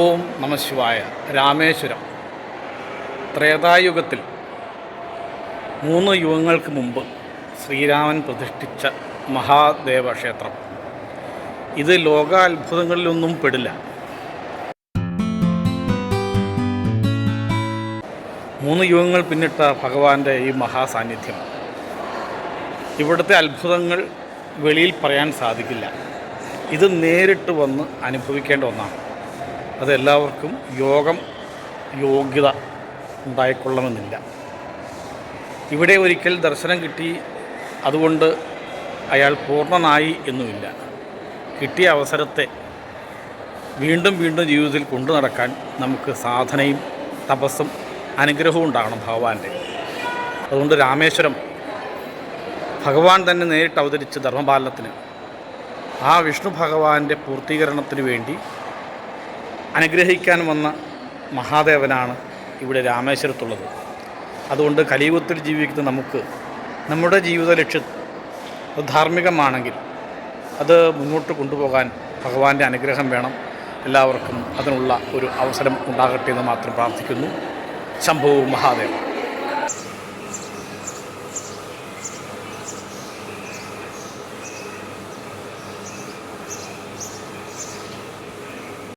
ഓം നമശിവായ രാമേശ്വരം. ത്രേതായുഗത്തിൽ മൂന്ന് യുഗങ്ങൾക്ക് മുമ്പ് ശ്രീരാമൻ പ്രതിഷ്ഠിച്ച മഹാദേവ ക്ഷേത്രം ഇത് ലോകാത്ഭുതങ്ങളിലൊന്നും പെടില്ല. മൂന്ന് യുഗങ്ങൾ പിന്നിട്ട ഭഗവാന്റെ ഈ മഹാസാന്നിധ്യം. ഇവിടുത്തെ അത്ഭുതങ്ങൾ വെളിയിൽ പറയാൻ സാധിക്കില്ല. ഇത് നേരിട്ട് വന്ന് അനുഭവിക്കേണ്ട ഒന്നാണ്. അതെല്ലാവർക്കും യോഗം യോഗ്യത ഉണ്ടായിക്കൊള്ളണമെന്നില്ല. ഇവിടെ ഒരിക്കൽ ദർശനം കിട്ടി അതുകൊണ്ട് അയാൾ പൂർണനായി എന്നുമില്ല. കിട്ടിയ അവസരത്തെ വീണ്ടും വീണ്ടും ജീവിതത്തിൽ കൊണ്ടു നടക്കാൻ നമുക്ക് സാധനയും തപസ്സും അനുഗ്രഹവും ഉണ്ടാകണം ഭഗവാന്റെ. അതുകൊണ്ട് രാമേശ്വരം ഭഗവാൻ തന്നെ നേരിട്ട് അവതരിച്ച് ധർമ്മപാലനത്തിന് ആ വിഷ്ണു ഭഗവാന്റെ പൂർത്തീകരണത്തിന് വേണ്ടി അനുഗ്രഹിക്കാൻ വന്ന മഹാദേവനാണ് ഇവിടെ രാമേശ്വരത്തുള്ളത്. അതുകൊണ്ട് കലിയുഗത്തിൽ ജീവിക്കുന്ന നമുക്ക് നമ്മുടെ ജീവിത ലക്ഷ്യം അത് ധാർമ്മികമാണെങ്കിൽ അത് മുന്നോട്ട് കൊണ്ടുപോകാൻ ഭഗവാന്റെ അനുഗ്രഹം വേണം. എല്ലാവർക്കും അതിനുള്ള ഒരു അവസരം ഉണ്ടാകട്ടെ എന്ന് മാത്രം പ്രാർത്ഥിക്കുന്നു. ശംഭു മഹാദേവ.